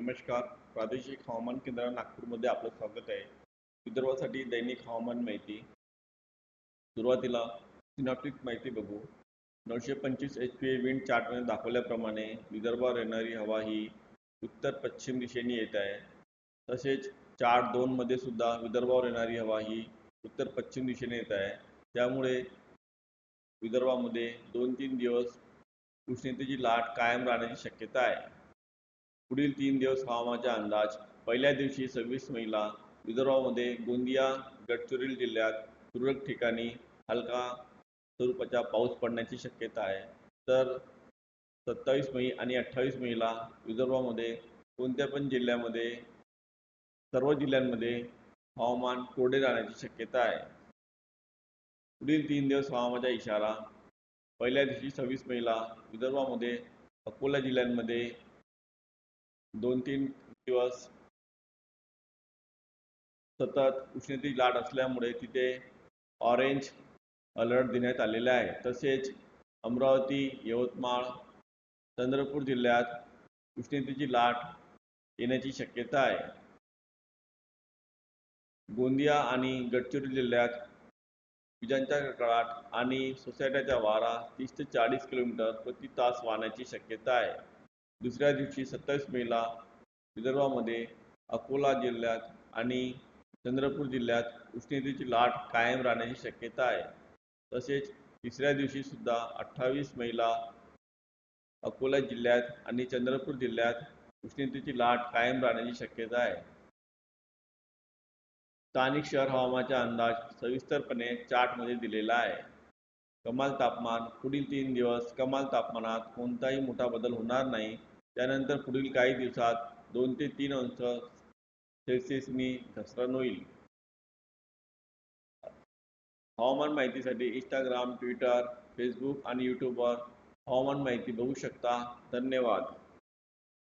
नमस्कार. प्रादेशिक हवामान केंद्र नागपूरमध्ये आपलं स्वागत आहे. विदर्भासाठी दैनिक हवामान माहिती. सुरुवातीला सिनॉप्टिक माहिती बघू. नऊशे पंचवीस एच पी ए विंड चार्टमध्ये दाखवल्याप्रमाणे विदर्भावर येणारी हवा ही उत्तर पश्चिम दिशेने येत आहे. तसेच चार्ट दोनमध्ये सुद्धा विदर्भावर येणारी हवा ही उत्तर पश्चिम दिशेने येत आहे. त्यामुळे विदर्भामध्ये दोन तीन दिवस उष्णतेची लाट कायम राहण्याची शक्यता आहे. पुढील तीन दिवस हवामानाचा अंदाज. पहिल्या दिवशी सव्वीस मेला विदर्भामध्ये गोंदिया गडचिरोली जिल्ह्यात तुरळक ठिकाणी हलका स्वरूपाचा पाऊस पडण्याची शक्यता आहे. तर सत्तावीस मे आणि अठ्ठावीस मेला विदर्भामध्ये कोणत्या पण जिल्ह्यामध्ये सर्व जिल्ह्यांमध्ये हवामान कोरडे राहण्याची शक्यता आहे. पुढील तीन दिवस हवामानाचा इशारा. पहिल्या दिवशी सव्वीस मेला विदर्भामध्ये अकोला जिल्ह्यांमध्ये दोन तीन दिवस सतत उष्णतेची लाट असल्यामुळे तिथे ऑरेंज अलर्ट देण्यात आलेला आहे. तसेच अमरावती यवतमाळ चंद्रपूर जिल्ह्यात उष्णतेची लाट येण्याची शक्यता आहे. गोंदिया आणि गडचिरोली जिल्ह्यात विजांच्या कडकडाट आणि सोसायट्याचा वारा तीस ते चाळीस किलोमीटर प्रति तास वाहण्याची शक्यता आहे. दुसऱ्या दिवशी सत्तावीस मेला विदर्भामध्ये अकोला जिल्ह्यात आणि चंद्रपूर जिल्ह्यात उष्णतेची लाट कायम राहण्याची शक्यता आहे. तसेच तिसऱ्या दिवशी सुद्धा अठ्ठावीस मेला अकोला जिल्ह्यात आणि चंद्रपूर जिल्ह्यात उष्णतेची लाट कायम राहण्याची शक्यता आहे. स्थानिक शहर हवामानाचा अंदाज सविस्तरपणे चार्टमध्ये दिलेला आहे. कमाल तापमान पुढील तीन दिवस कमाल तापमानात कोणताही मोठा बदल होणार नाही. त्यानंतर पुढील काही दिवसात दोन ते तीन अंश सेल्सिअसनी घसरण होईल. हवामान माहितीसाठी इंस्टाग्राम ट्विटर फेसबुक आणि यूट्यूबवर हवामान माहिती बघू शकता. धन्यवाद.